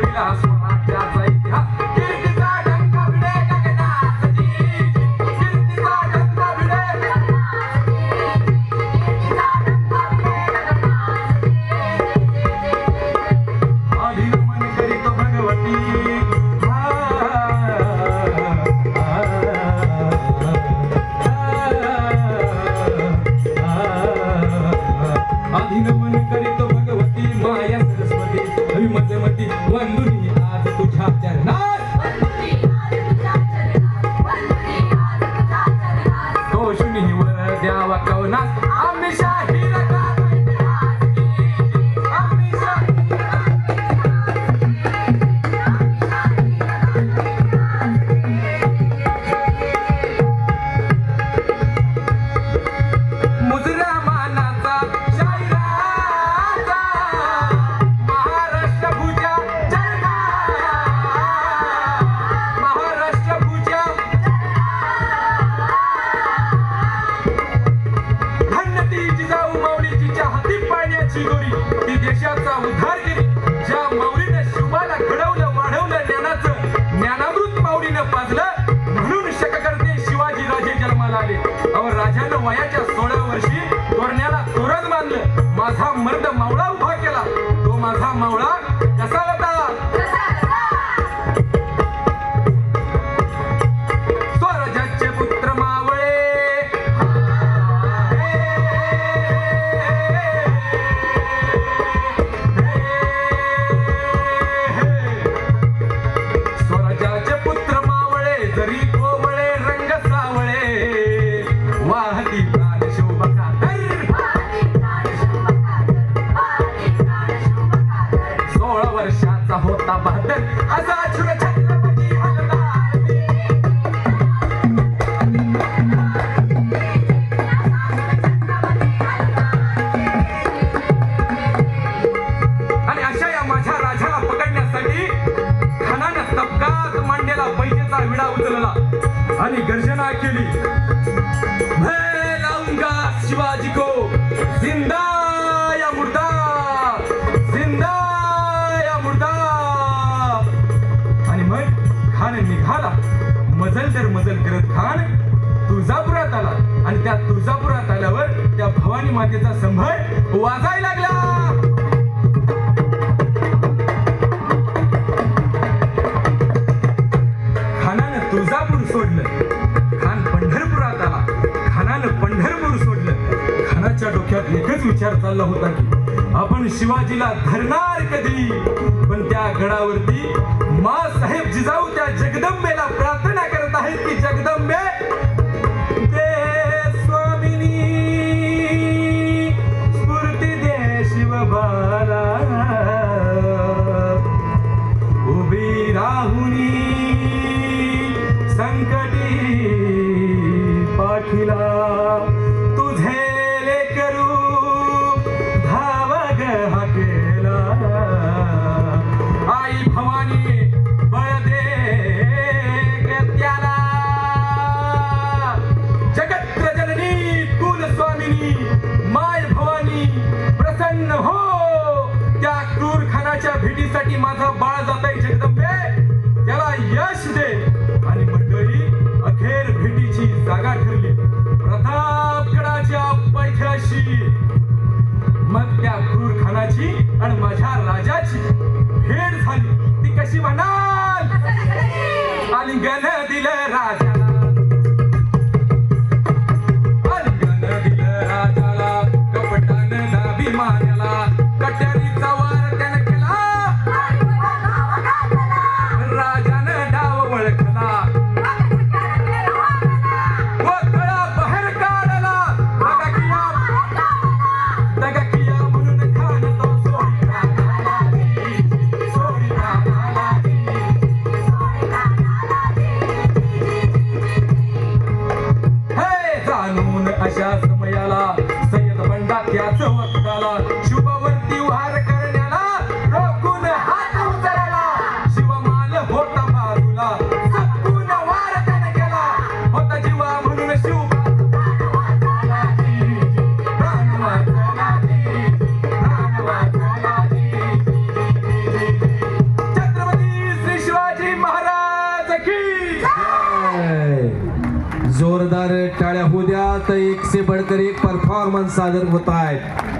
বিলাস Thank. विडा उचलला आणि गर्जना केली. मैं लाऊंगा शिवाजी को जिंदा या मुर्दा! जिंदा या मुर्दा! आणि मग खान निघाला. मजल तर मजल करत खान तुळजापुरात आला. आणि त्या तुळजापुरात आल्यावर त्या भवानी मातेचा संभळ वाजायला लागला. विचार चालला होता की आपण शिवाजीला धरणार कधी? पण त्या गडावरती मा साहेब जिजाऊ त्या जगदंबेला प्रार्थना करत आहेत की जगदंबे स्वामिनी माय भवानी प्रसन्न हो! त्या क्रूर खानाच्या भेटीसाठी माझा बाळ जातय जगदंबे. त्याला यश दे. आणि मंडळी अखेर भेटीची जागा ठरली. प्रतापगडाच्या पैठ्याशी. मग त्या क्रूर खानाची आणि माझ्या राजाची भेट झाली. ती कशी म्हणाल? आलिंगन दिलं You're Kadala, Shubha जोरदार टाळ्या होऊ द्या. तर एक से बढ़कर एक परफॉर्मन्स सादर होत आहेत